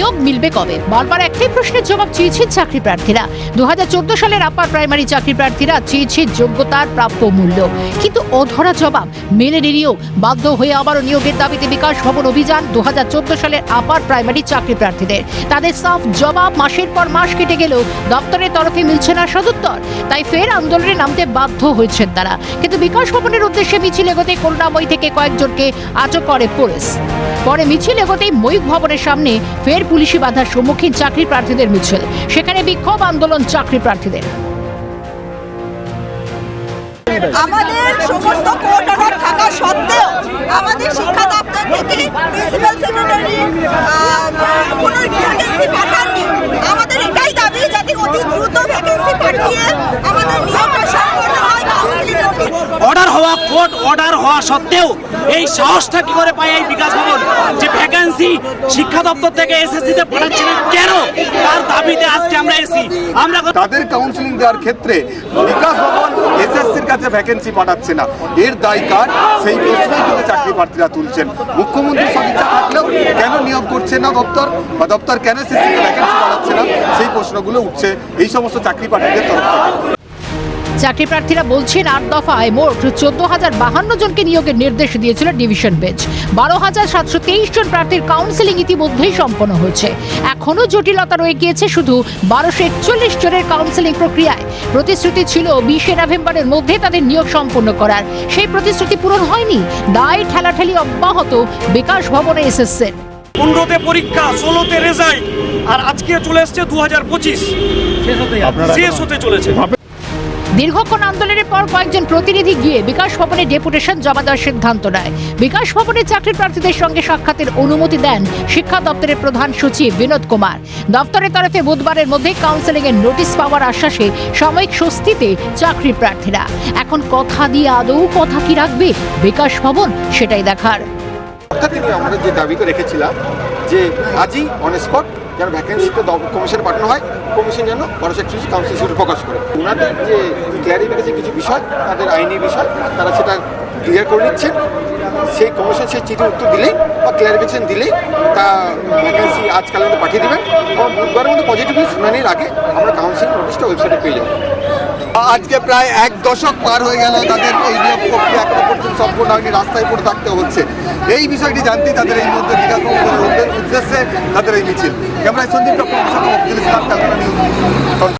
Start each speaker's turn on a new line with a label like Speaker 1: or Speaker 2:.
Speaker 1: মিলবে কবে? বারবার একটাই প্রশ্নের জবাব চেয়েছেন চাকরি প্রার্থীরা। দু সালের আপার প্রাইমারি চাকরি প্রার্থীরা চেয়েছে যোগ্যতার প্রাপ্য মূল্য। কিন্তু অধরা জবাব মেলেনি নিয়োগ বাধ্য হয়ে আবারও নিয়োগের দাবিতে বিকাশ ভবন অভিযান দুহাজার চোদ্দ সালের আপার প্রাইমারি চাকরি প্রার্থীদের। তাদের সাফ জবাব মাসের পর মাস কেটে গেলেও দপ্তরের তরফে মিলছে না সদুত্তর। তাই ফের আন্দোলনে নামতে বাধ্য হয়েছেন তারা। কিন্তু বিকাশ ভবনের উদ্দেশ্যে মিছিল এগোতে করুণাময়ী থেকে কয়েকজনকে আটক করে পুলিশ। পরে মিছিল এগোতেই ময়ূক ভবনের সামনে ফের পুলিশি বাধার সম্মুখীন চাকরি প্রার্থীদের মিছিল। সেখানে বিক্ষোভ আন্দোলন চাকরি প্রার্থীদের।
Speaker 2: আমাদের সমস্ত কোর্ট অর্ডার থাকা সত্ত্বেও আমাদের শিক্ষা দপ্তর থেকে প্রিন্সিপাল সেক্রেটারি কোনো পাঠাননি। আমাদের এটাই দাবি যাতে দ্রুত ভ্যাকেন্সি পাঠিয়ে আমাদের নিয়োগটা সম্পন্ন হয় কাউন্সিলিং নোটিশ
Speaker 3: অর্ডার হওয়া কোর্ট অর্ডার হওয়া সত্ত্বেও এই সাহসটা কি করে পায় এই বিকাশ ভবন? যে ভ্যাকেন্সি শিক্ষা দপ্তর থেকে এসএসসি তে পাঠাচ্ছে না কেন? তার দাবিতে আজকে আমরা এসি আমরা
Speaker 4: তাদের কাউন্সিলিং দেওয়ার ক্ষেত্রে বিকাশ ভবন এসএসসির কাছে ভ্যাকেন্সি পাঠাচ্ছে না। এর দায় কার? সেই প্রশ্নই কিন্তু চাকরি প্রার্থীরা তুলছেন। মুখ্যমন্ত্রীর সদিচ্ছা থাকলেও কেন নিয়োগ করছে না দপ্তর? বা দপ্তর কেন এসএসসিকে ভ্যাকেন্সি পাঠাচ্ছে না? সেই প্রশ্নগুলো উঠছে। এই সমস্ত চাকরি প্রার্থীদের তরফ থেকে।
Speaker 1: চাকরি প্রার্থীরা বলছেন আট দফায় মোট চোদ্দ হাজার বাহান্ন জনকে নিয়োগের নির্দেশ দিয়েছিল ডিভিশন বেঞ্চ। বারো হাজার সাতশো তেইশ জন প্রার্থীর কাউন্সিলিং ইতিমধ্যেই সম্পন্ন হয়েছে। এখনও জটিলতা রয়ে গিয়েছে শুধু বারোশো একচল্লিশ জনের কাউন্সিলিং প্রক্রিয়ায়। প্রতিশ্রুতি ছিল বিশে নভেম্বরের মধ্যে তাদের নিয়োগ সম্পন্ন করার। সেই প্রতিশ্রুতি পূরণ হয়নি। দায় ঠেলাঠেলি অব্যাহত বিকাশ ভবনে এসএসসির
Speaker 3: পনেরোতে পরীক্ষা ষোলোতে রেজাল্ট আর আজকে চলে এসছে দু হাজার পঁচিশ। শেষ হতে চলেছে।
Speaker 1: দীর্ঘক্ষণ আন্দোলনের পর কয়েকজন প্রতিনিধি গিয়ে বিকাশ ভবনে ডেপুটেশন জমা দেওয়ার সিদ্ধান্ত নেয়। বিকাশ ভবনের চাকরি প্রার্থীদের সঙ্গে সাক্ষাতের অনুমতি দেন শিক্ষা দপ্তরের প্রধান সচিব বিনোদ কুমার। দপ্তরের তরফে বুধবারের মধ্যে কাউন্সেলিং এর নোটিশ পাওয়ার আশ্বাসে সাময়িক স্বস্তিতে চাকরি প্রার্থীরা। এখন কথা দিয়ে আদৌ কথা কি রাখবে? বিকাশ ভবন সেটাই দেখার।
Speaker 5: আমরা যে দাবি রেখেছিলাম যে আজই যেন ভ্যাকেন্সিতে কমিশনে পাঠানো হয় কমিশন যেন বারোশো একচল্লিশ কাউন্সিল সেটা প্রকাশ করে। ওনাদের যে ক্ল্যারিফিকেশন কিছু বিষয়, তাদের আইনি বিষয়, তারা সেটা ক্লিয়ার করে নিচ্ছেন। সেই কমিশন সেই চিঠির উত্তর দিলেই বা ক্লিয়ারিফিকেশন দিলেই তা ভ্যাকেন্সি আজকালের মধ্যে পাঠিয়ে দেবেন। এবং বুধবারের মধ্যে পজিটিভলি শুনানির আগে আমরা কাউন্সিল নোটিশটা ওয়েবসাইটে পেয়ে যাব।
Speaker 4: আজকে প্রায় এক দশক পার হয়ে গেল তাদের এই নিয়োগ প্রক্রিয়া এখনও পর্যন্ত সম্পূর্ণ হয়নি, রাস্তায় পড়ে থাকতে হচ্ছে। এই বিষয়টি জানতে তাদের এই মধ্যে বিকাশ উদ্দেশ্যে তাদের এই মিছিল। ক্যামেরায় সন্দীপ চক্রবর্তী সাথে ইসলাম